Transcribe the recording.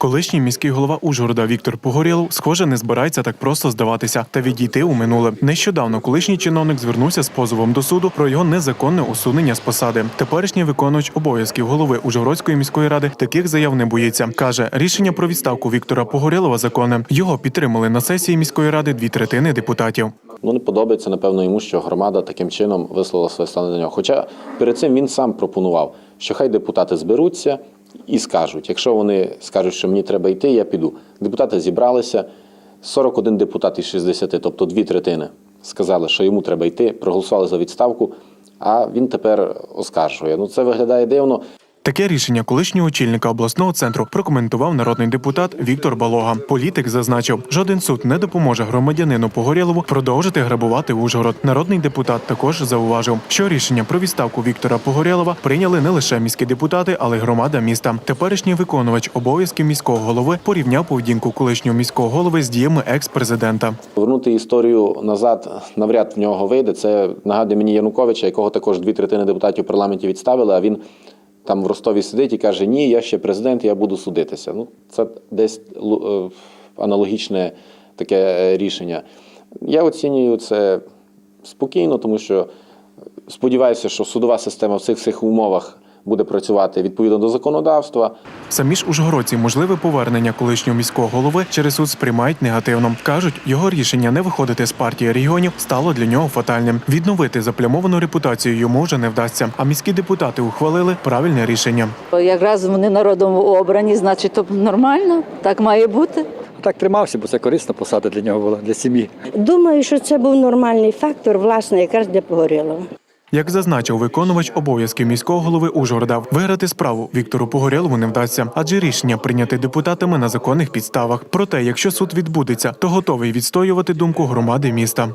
Колишній міський голова Ужгорода Віктор Погорєлов, схоже, не збирається так просто здаватися та відійти у минуле. Нещодавно колишній чиновник звернувся з позовом до суду про його незаконне усунення з посади. Теперішній виконувач обов'язків голови Ужгородської міської ради таких заяв не боїться. каже, рішення про відставку Віктора Погорєлова законне. Його підтримали на сесії міської ради дві третини депутатів. Ну, не подобається, напевно, йому, що громада таким чином висловила своє ставлення. Хоча перед цим він сам пропонував, що хай депутати зберуться і скажуть. Якщо вони скажуть, що мені треба йти, я піду. Депутати зібралися, 41 депутат із 60, тобто дві третини, сказали, що йому треба йти, проголосували за відставку, а він тепер оскаржує. Ну, це виглядає дивно. Таке рішення колишнього очільника обласного центру прокоментував народний депутат Віктор Балога. Політик зазначив, жоден суд не допоможе громадянину Погорєлову продовжити грабувати Ужгород. Народний депутат також зауважив, що рішення про відставку Віктора Погорєлова прийняли не лише міські депутати, але й громада міста. Теперішній виконувач обов'язків міського голови порівняв поведінку колишнього міського голови з діями екс-президента. Повернути історію назад навряд в нього вийде. Це нагадує мені Януковича, якого також дві третини депутатів парламенті відставили, а він там в Ростові сидить і каже: Ні, я ще президент, я буду судитися. Ну, це десь е, аналогічне таке е, рішення. Я оцінюю це спокійно, тому що сподіваюся, що судова система в цих всіх умовах буде працювати відповідно до законодавства. Самі ж ужгородці можливе повернення колишнього міського голови через суд сприймають негативно. кажуть, його рішення не виходити з партії регіонів стало для нього фатальним. Відновити заплямовану репутацію йому вже не вдасться. А міські депутати ухвалили правильне рішення. Якраз вони народом обрані, значить, то нормально, так має бути. Так тримався, бо це корисна посада для нього була, для сім'ї. Думаю, що це був нормальний фактор, власне, якраз для Погорєлова. Як зазначив виконувач обов'язків міського голови Ужгорода, виграти справу Віктору Погорєлову не вдасться, адже рішення прийняти депутатами на законних підставах. Проте, якщо суд відбудеться, то готовий відстоювати думку громади міста.